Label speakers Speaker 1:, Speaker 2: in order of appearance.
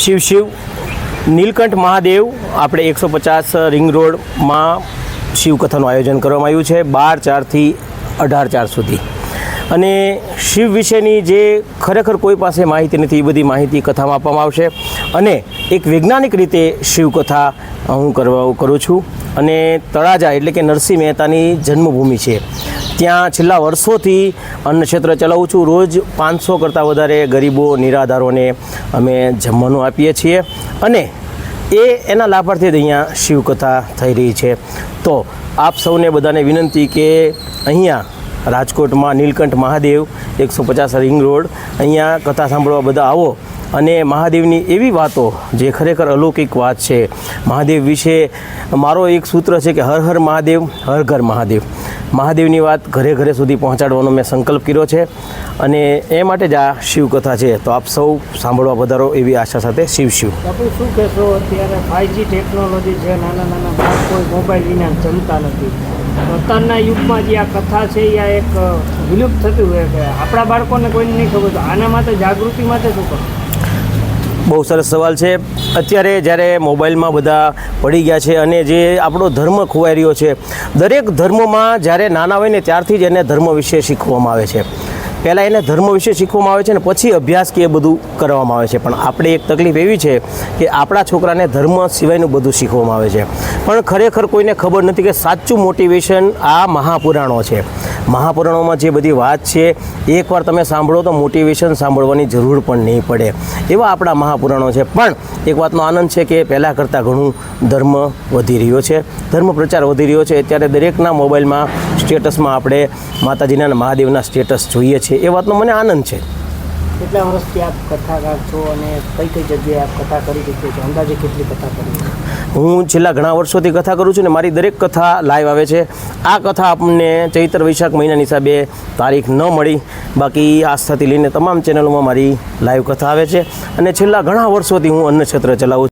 Speaker 1: શિવ શિવ, નીલકંઠ મહાદેવ, આપણે એકસો પચાસ રિંગ રોડમાં શિવકથાનું આયોજન કરવામાં આવ્યું છે, બાર ચારથી અઢાર ચાર સુધી. અને શિવ વિશેની જે ખરેખર કોઈ પાસે માહિતી નથી, એ બધી માહિતી કથામાં આપવામાં આવશે. અને એક વૈજ્ઞાનિક રીતે શિવકથા હું કરવા કરું છું. અને તળાજા એટલે કે નરસિંહ મહેતાની જન્મભૂમિ છે. ત્યાં છેલ્લા વર્ષોથી અન્ન ક્ષેત્ર ચલાવું છું. રોજ પાંચસો કરતાં વધારે ગરીબો, નિરાધારોને અમે જમવાનું આપીએ છીએ અને એ એના લાભાર્થી જ અહીંયા શિવકથા થઈ રહી છે. તો આપ સૌને બધાને વિનંતી કે અહીંયા રાજકોટમાં નીલકંઠ મહાદેવ, એકસો પચાસ રિંગ રોડ, અહીંયા કથા સાંભળવા બધા આવો અને મહાદેવની એવી વાતો જે ખરેખર અલૌકિક વાત છે. મહાદેવ વિશે મારો એક સૂત્ર છે કે હર હર મહાદેવ, હર ઘર મહાદેવ. મહાદેવની વાત ઘરે ઘરે સુધી પહોંચાડવાનો મેં સંકલ્પ કર્યો છે અને એ માટે જ આ શિવકથા છે. તો આપ સૌ સાંભળવા વધારો એવી આશા સાથે શિવ શિવ.
Speaker 2: બાપુ, શું કહેશો? અત્યારે ફાઈવજી ટેકનોલોજી છે, નાના નાના બાળકો મોબાઈલ વિના જમતા નથી. અત્યારના યુગમાં જે આ કથા છે, એ આ એક વિલુપ્ત થતી હોય કે આપણા બાળકોને કોઈને નહીં ખબર આના માટે જાગૃતિ માટે શું કરો?
Speaker 1: બહુ સરસ સવાલ છે. અત્યારે જ્યારે મોબાઈલમાં બધા પડી ગયા છે અને જે આપણો ધર્મ ખોવાઈ રહ્યો છે, દરેક ધર્મમાં જ્યારે નાના હોય ને ત્યારથી જ એને ધર્મ વિશે શીખવામાં આવે છે. પહેલાં એને ધર્મ વિશે શીખવામાં આવે છે ને પછી અભ્યાસ કે એ બધું કરવામાં આવે છે. પણ આપણે એક તકલીફ એવી છે કે આપણા છોકરાને ધર્મ સિવાયનું બધું શીખવામાં આવે છે. પણ ખરેખર કોઈને ખબર નથી કે સાચું મોટિવેશન આ મહાપુરાણો છે. મહાપુરાણોમાં જે બધી વાત છે, એકવાર તમે સાંભળો તો મોટિવેશન સાંભળવાની જરૂર પણ નહીં પડે. એવા આપણા મહાપુરાણો છે. પણ એક વાતનો આનંદ છે કે પહેલાં કરતાં ઘણું ધર્મ વધી રહ્યો છે. ધર્મ પ્રચાર વધી રહ્યો છે. અત્યારે દરેકના મોબાઈલમાં સ્ટેટસમાં આપણે માતાજીના અને મહાદેવના સ્ટેટસ જોઈએ છીએ એ વાતનો મને આનંદ છે.
Speaker 2: કેટલા વર્ષથી આપ કથાકાર છો અને કઈ કઈ જગ્યાએ આપ કથા કરી ચૂક્યો છો? અંદાજે કેટલી કથા કરી
Speaker 1: હું છેલ્લા ઘણા વર્ષોથી કથા કરું છું ને મારી દરેક કથા લાઈવ આવે છે. આ કથા આપણને ચૈત્ર વૈશાખ મહિનાની હિસાબે તારીખ ન મળી. બાકી આસ્થાથી લઈને તમામ ચેનલોમાં મારી લાઈવ કથા આવે છે. અને છેલ્લા ઘણા વર્ષોથી હું અન્ન ક્ષેત્ર ચલાવું છું.